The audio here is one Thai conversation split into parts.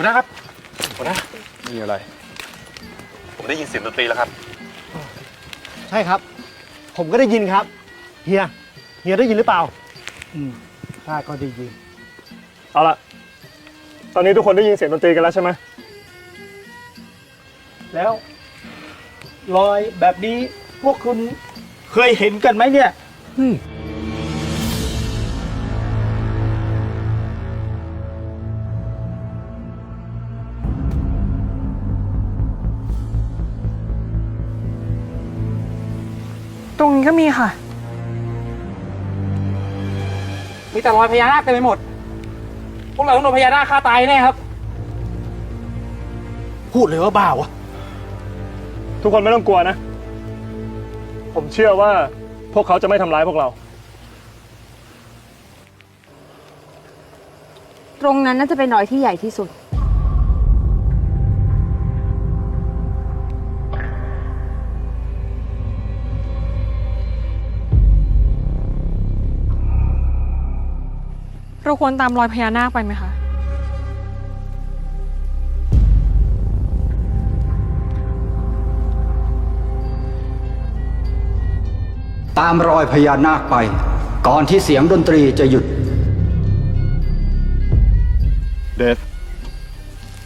หัวหน้าครับหัวหน้ามีอะไร ผมได้ยินเสียงดนตรีแล้วครับ ใช่ครับ ผมก็ได้ยินครับ เฮีย เฮียได้ยินหรือเปล่า อืมข้าก็ได้ยิน เอาละตอนนี้ทุกคนได้ยินเสียงดนตรีกันแล้วใช่ไหมแล้วรอยแบบนี้พวกคุณเคยเห็นกันไหมเนี่ย ก็มีค่ะ มีแต่รอยพญานาคเต็มไปหมด พวกเราต้องโดนพญานาคฆ่าตายแน่ครับ พูดเลยว่าบ้าวะทุกคนไม่ต้องกลัวนะ ผมเชื่อว่าพวกเขาจะไม่ทำร้ายพวกเรา ตรงนั้นน่าจะเป็นรอยที่ใหญ่ที่สุด เราควรตามรอยพญานาคไปไหมคะ ตามรอยพญานาคไป ก่อนที่เสียงดนตรีจะหยุด เดฟ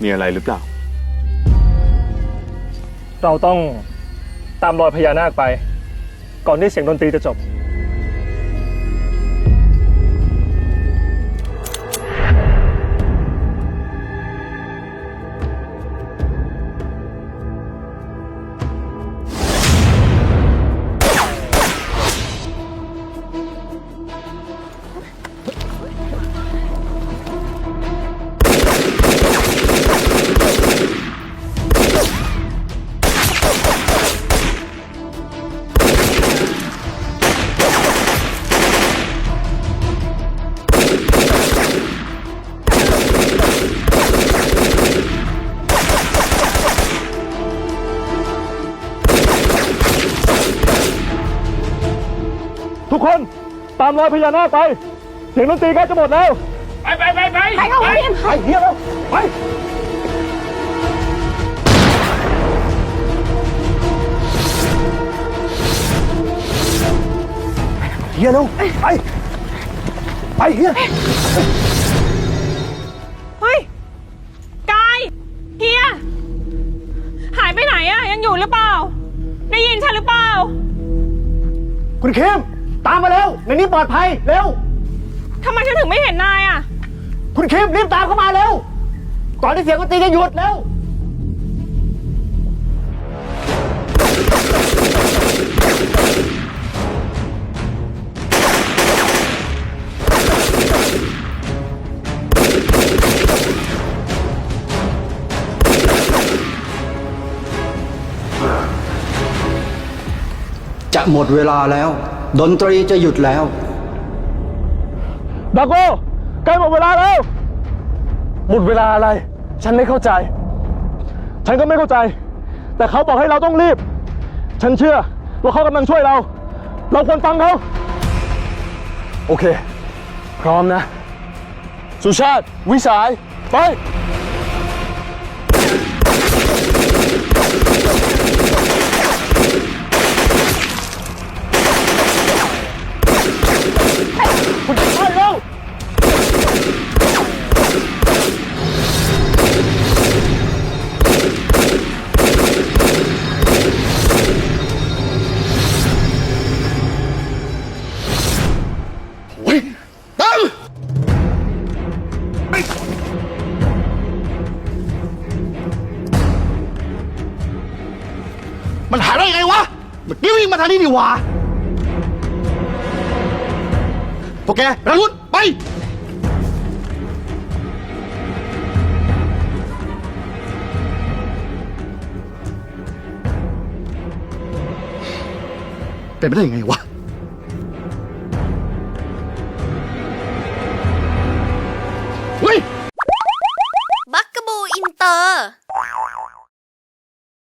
มีอะไรหรือเปล่า เราต้องตามรอยพญานาคไป ก่อนที่เสียงดนตรีจะจบ ทุกคนตามรอยพญานาคไป เสียงดนตรีใกล้จะหมดแล้ว ไปไปไปไปไปเข้าไปไปเฮียแล้วไปเฮียเร็วไปไปเฮียเฮ้ยกายเฮียหายไปไหนอะยังอยู่หรือเปล่า ได้ยินฉันหรือเปล่า คุณเข้ม ตามมาเร็วในนี้ปลอดภัยเร็ว ทำไมฉันถึงไม่เห็นนายอะคุณเข้มรีบตามเข้ามาเร็ว ก่อนที่เสียงดนตรีจะหยุดเร็ว จะหมดเวลาแล้ว ดนตรีจะหยุดแล้ว ดาโก้ใกล้หมดเวลาแล้ว หมดเวลาอะไร ฉันไม่เข้าใจ ฉันก็ไม่เข้าใจ แต่เขาบอกให้เราต้องรีบ ฉันเชื่อว่าเขากำลังช่วยเรา เราควรฟังเขา โอเค พร้อมนะ สุชาติ วิสาย ไป เมื่อกี้วิ่งมาทางนี้นี่หว่าพวกแกรังนู้นไป เป็นไปได้ยังไงวะ